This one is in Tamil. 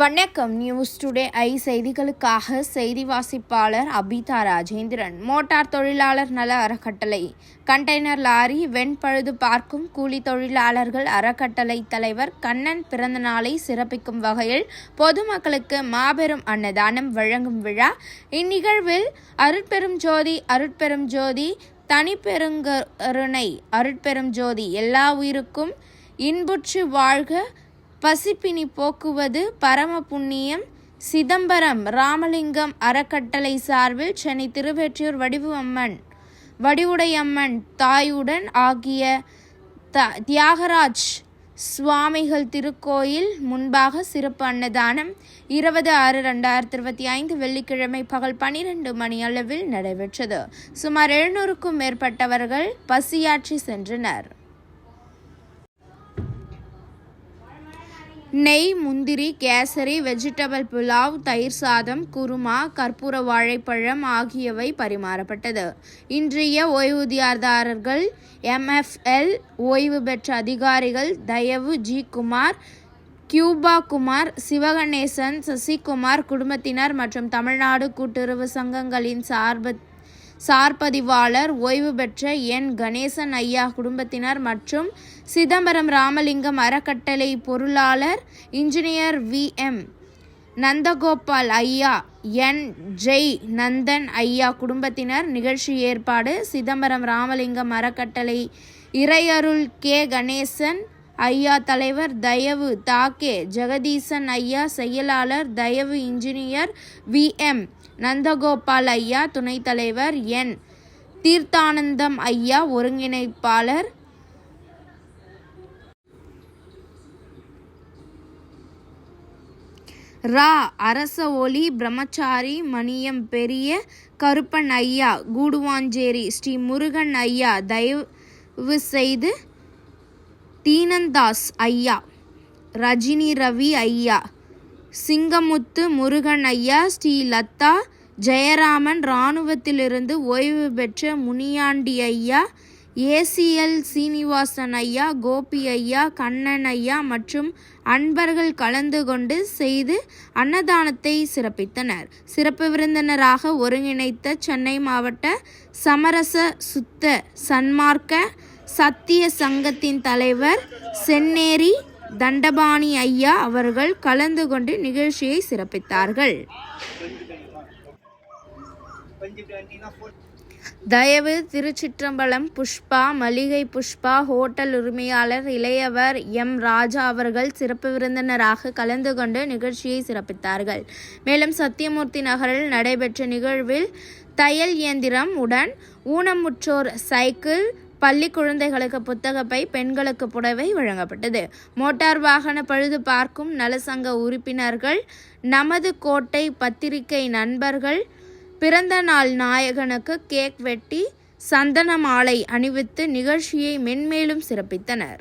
வணக்கம். நியூஸ் டுடே ஐ செய்திகளுக்காக செய்தி வாசிப்பாளர் அபிதா ராஜேந்திரன். மோட்டார் தொழிலாளர் நல அறக்கட்டளை. கண்டெய்னர் லாரி வெண்பழுது பார்க்கும் கூலி தொழிலாளர்கள் அறக்கட்டளை தலைவர் கண்ணன் பிறந்த நாளை சிறப்பிக்கும் வகையில் பொதுமக்களுக்கு மாபெரும் அன்னதானம் வழங்கும் விழா. இந்நிகழ்வில் அருட்பெரும் ஜோதி அருட்பெரும் ஜோதி தனிப்பெருங்கருணை அருட்பெரும் ஜோதி எல்லா உயிருக்கும் இன்புற்று வாழ்க பசிப்பினி போக்குவது பரம புண்ணியம் சிதம்பரம் ராமலிங்கம் அறக்கட்டளை சார்பில் சென்னை திருவெற்றியூர் வடிவு அம்மன் வடிவுடையம்மன் தாயுடன் ஆகிய த தியாகராஜ் சுவாமிகள் திருக்கோயில் முன்பாக சிறப்பு அன்னதானம் இருபது ஆறு ரெண்டாயிரத்தி இருபத்தி ஐந்து வெள்ளிக்கிழமை பகல் பனிரெண்டு மணி அளவில் நடைபெற்றது. சுமார் எழுநூறுக்கும் மேற்பட்டவர்கள் பசியாற்றி சென்றனர். நெய் முந்திரி கேசரி வெஜிடபிள் புலாவ் தயிர் சாதம் குருமா கற்பூர வாழைப்பழம் ஆகியவை பரிமாறப்பட்டது. இன்றைய ஓய்வூதியதாரர்கள் எம்எஃப்எல் ஓய்வு பெற்ற அதிகாரிகள் தயவு ஜி குமார் கியூபா குமார் சிவகணேசன் சசிகுமார் குடும்பத்தினர் மற்றும் தமிழ்நாடு கூட்டுறவு சங்கங்களின் சார்பத் சார்பதிவாளர் ஓய்வு பெற்ற என் கணேசன் ஐயா குடும்பத்தினர் மற்றும் சிதம்பரம் ராமலிங்கம் அறக்கட்டளை பொருளாளர் இன்ஜினியர் வி எம் நந்தகோபால் ஐயா என். ஜெய் நந்தன் ஐயா குடும்பத்தினர் நிகழ்ச்சி ஏற்பாடு சிதம்பரம் ராமலிங்கம் அறக்கட்டளை இறையருள் கே. கணேசன் ஐயா தலைவர் தயவு தாக்கே ஜெகதீசன் ஐயா செயலாளர் தயவு இன்ஜினியர் வி எம் நந்தகோபால் ஐயா துணைத் தலைவர் என். தீர்த்தானந்தம் ஐயா ஒருங்கிணைப்பாளர் ரா அரச ஒளி பிரம்மச்சாரி மணியம் பெரிய கருப்பன் ஐயா கூடுவாஞ்சேரி ஸ்ரீ முருகன் ஐயா தயவு செய்து தீனந்தாஸ் ஐயா ரஜினி ரவி ஐயா சிங்கமுத்து முருகன் ஐயா ஸ்ரீ லதா ஜெயராமன் இராணுவத்திலிருந்து ஓய்வு பெற்ற முனியாண்டி ஐயா ஏசிஎல் சீனிவாசன் ஐயா கோபி ஐயா கண்ணன் ஐயா மற்றும் அன்பர்கள் கலந்து கொண்டு செய்து அன்னதானத்தை சிறப்பித்தனர். சிறப்பு விருந்தினராக ஒருங்கிணைத்த சென்னை மாவட்ட சமரச சுத்த சன்மார்க்க சத்திய சங்கத்தின் தலைவர் சென்னேரி தண்டபாணி ஐயா அவர்கள் கலந்து கொண்டு நிகழ்ச்சியை சிறப்பித்தார்கள். தயவு திருச்சிற்றம்பலம் புஷ்பா மளிகை புஷ்பா ஹோட்டல் உரிமையாளர் இளையவர் எம். ராஜா அவர்கள் சிறப்பு விருந்தினராக கலந்து கொண்டு நிகழ்ச்சியை சிறப்பித்தார்கள். மேலும் சத்தியமூர்த்தி நகரில் நடைபெற்ற நிகழ்வில் தையல் இயந்திரம் உடன் ஊனமுற்றோர் சைக்கிள் பள்ளி குழந்தைகளுக்கு புத்தகப்பை பெண்களுக்கு புடவை வழங்கப்பட்டது. மோட்டார் வாகன பழுது பார்க்கும் நலசங்க உறுப்பினர்கள் நமது கோட்டை பத்திரிகை நண்பர்கள் பிறந்த நாள் நாயகனுக்கு கேக் வெட்டி சந்தன மாலை அணிவித்து நிகழ்ச்சியை மென்மேலும் சிறப்பித்தனர்.